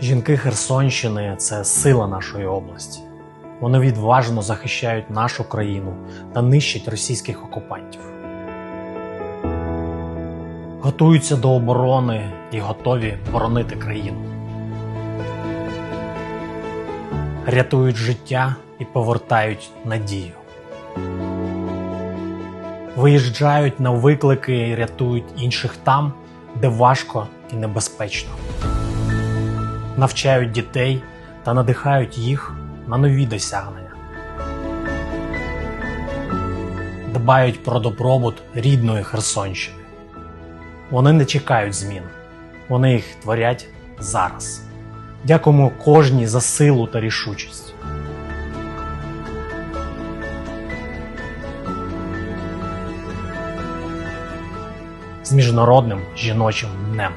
Жінки Херсонщини це сила нашої області. Вони відважно захищають нашу країну та нищать російських окупантів. Готуються до оборони і готові боронити країну. Рятують життя і повертають надію. Виїжджають на виклики і рятують інших там, де важко і небезпечно навчають дітей та надихають їх на нові досягнення. Дбають про добробут рідної Херсонщини. Вони не чекають змін, вони їх творять зараз. Дякуємо кожній за силу та рішучість. З Міжнародним жіночим днем.